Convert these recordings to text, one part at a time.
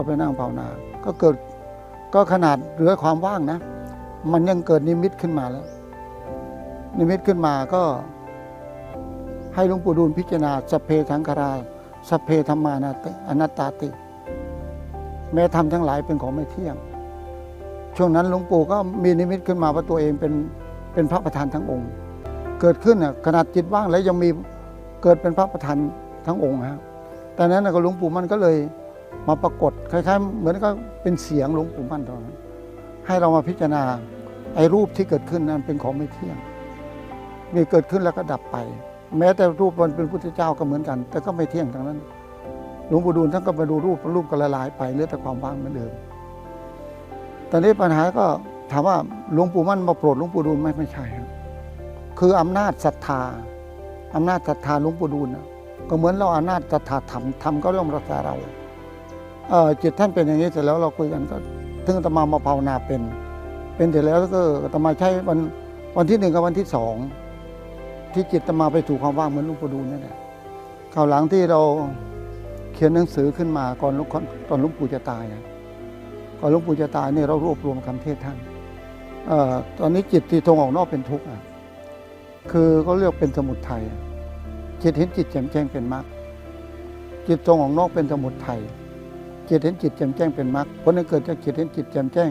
ก็ไปนั่งภาวนา ก็เกิดก็ขนาดเหลือความว่างนะ มันยังเกิดนิมิตขึ้นมาแล้ว นิมิตขึ้นมาก็ ให้หลวงปู่ดูลพิจารณาสเพสังขาราสเพธรรมานาติอนัตตาติ แม้ธรรมทั้งหลายเป็นของไม่เที่ยง ช่วงนั้นหลวงปู่ก็มีนิมิตขึ้นมาว่าตัวเองเป็นเป็นพระประธานทั้งองค์ เกิดขึ้นน่ะขนาดจิตว่างแล้วยังมีเกิดเป็นพระประธานทั้งองค์ฮะแต่นั้นน่ะก็หลวงปู่มันก็เลย มาปรากฏคล้ายๆ เหมือนก็เป็นเสียงหลวงปู่มั่นตอนนั้นให้เรามาพิจารณาไอ้รูปที่เกิดขึ้นนั้นเป็นของไม่เที่ยง มีเกิดขึ้นแล้วก็ดับไป แม้แต่รูปมันเป็นพุทธเจ้าก็เหมือนกัน แต่ก็ไม่เที่ยงทั้งนั้น หลวงปู่ดูลท่านก็ไปดูรูปรูปก็ละลายไปเหลือแต่ความว่างเหมือนเดิม ตอนนี้ปัญหาก็ถามว่าหลวงปู่มั่นมาโปรดหลวงปู่ดูลไหม่ไม่ใช่ครับคืออำนาจศรัทธาอำนาจศรัทธาหลวงปู่ดูลนะก็เหมือนเราอำนาจศรัทธาธรรมธรรมก็ย่อมรักษาเรา จิตท่านเป็นอย่างนี้เสร็จแล้วเราคุยกันก็ถึงอาตมามาภาวนาเป็น เป็นเสร็จแล้วก็อาตมาใช้วันวันที่หนึ่งกับวันที่สองที่จิตตมาไปสู่ความว่างเหมือนลวงปู่ดูนั่นแหละคราวหลังที่เราเขียนหนังสือขึ้นมาก่อนลวงตอนลวงปู่จะตายนะก่อนลวงปู่จะตายเนี่ยเรารวบรวมคำเทศท่านอตอนนี้จิตที่ทงออกนอกเป็นทุกข์อะคือเขาเรียกเป็นสมุทัยจิตเห็นจิตแจ่มแจ้งเป็นมรรคจิตทรงออกนอกเป็นสมุทัย จิตเห็นจิตแจ่มแจ้งเป็นมรรคผลที่เกิดจากจิตเห็นจิตแจ่มแจ้ง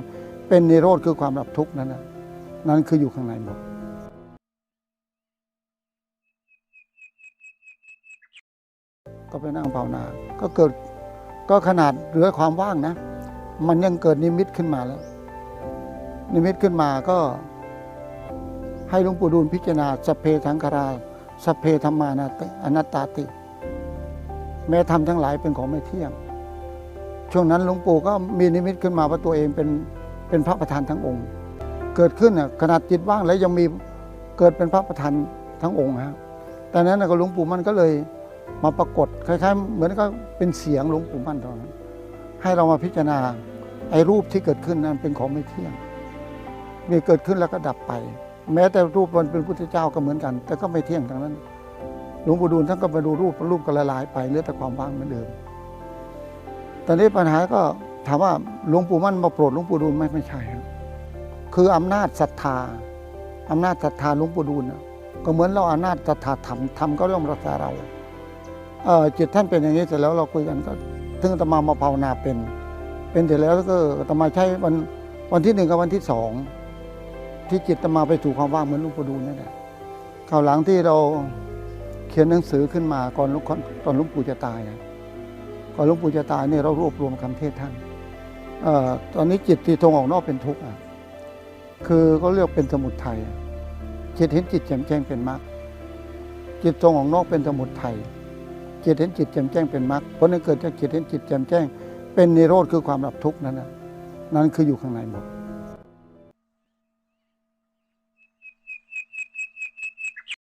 เป็นนิโรธคือความดับทุกข์นั่นนะนั่นคืออยู่ข้างในหมดก็ไปนั่งภาวนา ก็เกิดก็ขนาดเหลือความว่างนะ มันยังเกิดนิมิตขึ้นมาแล้ว นิมิตขึ้นมาก็ ให้หลวงปู่ดูลพิจารณาสพเพสังขาราสพเพธรรมานาติอนัตตาติ แม้ธรรมทั้งหลายเป็นของไม่เที่ยง ช่วงนั้นหลวงปู่ก็มีนิมิตขึ้นมาว่าตัวเองเป็นเป็นพระประธานทั้งองค์ เกิดขึ้นน่ะขนาดจิตว่างแล้วยังมีเกิดเป็นพระประธานทั้งองค์ฮะแต่นั้นน่ะก็หลวงปู่มันก็เลยมาปรากฏคล้ายๆ เหมือนก็เป็นเสียงหลวงปู่มั่นตอนนั้นให้เรามาพิจารณาไอ้รูปที่เกิดขึ้นนั้นเป็นของไม่เที่ยง มีเกิดขึ้นแล้วก็ดับไป แม้แต่รูปมันเป็นพุทธเจ้าก็เหมือนกัน แต่ก็ไม่เที่ยงทั้งนั้น หลวงปู่ดูลท่านก็ไปดูรูปรูปก็ละลายไปเหลือแต่ความว่างเหมือนเดิม ตอนนี้ปัญหาก็ถามว่าหลวงปู่มั่นมาโปรดหลวงปู่ดูลไหม่ไม่ใช่ครับคืออำนาจศรัทธาอำนาจศรัทธาหลวงปู่ดูลนะก็เหมือนเราอำนาจศรัทธาธรรมธรรมก็ย่อมรักษาเราเออจิตท่านเป็นอย่างนี้เสร็จแล้วเราคุยกันก็ถึงตมามาภาวนาเป็น เป็นเสร็จแล้วก็ตมาใช้วันวันที่หนึ่งกับวันที่สองที่จิตตมาไปสู่ความว่างเหมือนหลุงปู่ดูลนั่นแหละคราวหลังที่เราเขียนหนังสือขึ้นมาก่อนลวงตอนหลวงปู่จะตายนะ ก่อนหลวงปู่จะตายเนี่ยเรารวบรวมคำเทศท่านอตอนนี้จิตที่ทงออกนอกเป็นทุกข์อะคือเขาเรียกเป็นสมุทัยจิตเห็นจิตแจ่มแจ้งเป็นมรรคจิตทรงออกนอกเป็นสมุทัยจิตเห็นจิตแจ่มแจ้งเป็นมรรคเพราะนั้นเกิดจากจิตเห็นจิตแจ่มแจ้ง เป็นนิโรธคือความดับทุกข์นั่นนะนั่นคืออยู่ข้างในหมด